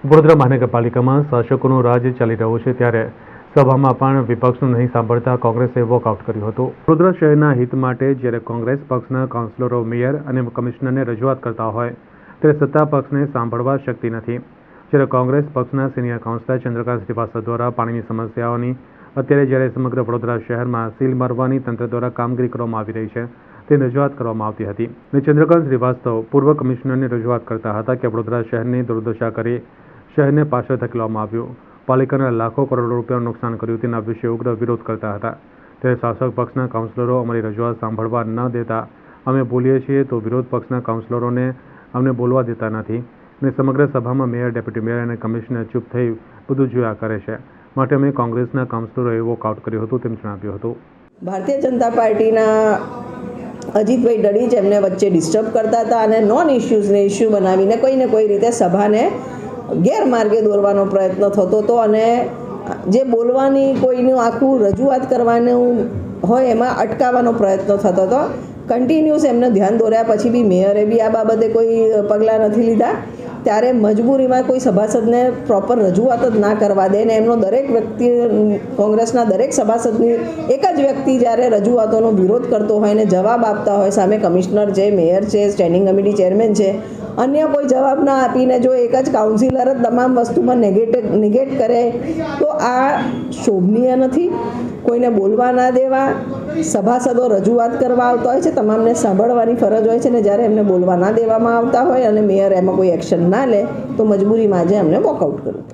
વડોદરા મહાનગરપાલિકામાં શાસકોનો રાજ ચાલી રહ્યું છે ત્યારે સભામાં પણ વિપક્ષનું નહીં સાંભળતા કોંગ્રેસે વોકઆઉટ કર્યું હતું. વડોદરા શહેરના હિત માટે જ્યારે કોંગ્રેસ પક્ષના કાઉન્સિલરો, મેયર અને કમિશનરને રજૂઆત કરતા હોય, ત્યારે સત્તા પક્ષને સાંભળવા શક્તિ નથી. જ્યારે કોંગ્રેસ પક્ષના સિનિયર કાઉન્સિલર ચંદ્રકાંત શ્રીવાસ્તવ દ્વારા પાણીની સમસ્યાઓની અત્યારે જ્યારે સમગ્ર વડોદરા શહેરમાં સીલ મારવાની તંત્ર દ્વારા કામગીરી કરવામાં આવી રહી છે તે રજૂઆત કરવામાં આવતી હતી. અને ચંદ્રકાંત શ્રીવાસ્તવ પૂર્વ કમિશનરને રજૂઆત કરતા હતા કે વડોદરા શહેરની દુર્દશા કરી શહેરને પાછળ ધકેલવામાં આવ્યું. પાલિકાના લાખો કરોડ રૂપિયાનું નુકસાન કર્યું તેના વિશે ઉગ્ર વિરોધ કરતા હતા. ત્યારે શાસક પક્ષના કાઉન્સિલરો અમારી રજૂઆત સાંભળવા ન દેતા અમે બોલીએ છીએ તો વિરોધ પક્ષના કાઉન્સિલરોને અમને બોલવા દેતા નથી. અને સમગ્ર સભામાં મેયર, ડેપ્યુટી મેયર અને કમિશનર ચૂપ થઈ બધું જોયા કરે છે. માટે અમે કોંગ્રેસના કાઉન્સિલરોએ વોકઆઉટ કર્યું હતું તેમ જણાવ્યું હતું. ભારતીય જનતા પાર્ટીના અજીતભાઈ ડડી જ એમને વચ્ચે ડિસ્ટર્બ કરતા હતા અને નોન ઇશ્યુઝને ઇશ્યુ બનાવીને કોઈને કોઈ રીતે સભાને ગેરમાર્ગે દોરવાનો પ્રયત્ન થતો હતો અને જે બોલવાની કોઈનું આખું રજૂઆત કરવાનું હોય એમાં અટકાવવાનો પ્રયત્ન થતો હતો. કન્ટિન્યુઅસ એમને ધ્યાન દોર્યા પછી બી મેયરે બી આ બાબતે કોઈ પગલાં નથી લીધા. ત્યારે મજબૂરીમાં કોઈ સભાસદને પ્રોપર રજૂઆત જ ના કરવા દે ને એમનો દરેક વ્યક્તિ, કોંગ્રેસના દરેક સભાસદની એક જ વ્યક્તિ જ્યારે રજૂઆતોનો વિરોધ કરતો હોય ને જવાબ આપતા હોય, સામે કમિશનર છે, મેયર છે સ્ટેન્ડિંગ કમિટી ચેરમેન છે, અન્ય કોઈ જવાબ ના આપીને જો એક જ કાઉન્સિલર જ તમામ વસ્તુમાં નેગેટ નિગેટ કરે, તો આ શોભનીય નથી. કોઈને બોલવા ના દેવા, સભાસદો રજૂઆત કરવા આવતા હોય છે, તમામને સાંભળવાની ફરજ હોય છે ને જ્યારે એમને બોલવા ના દેવામાં આવતા હોય અને મેયર એમાં કોઈ એક્શન ના લે, તો મજબૂરીમાં આજે એમને વોકઆઉટ કર્યું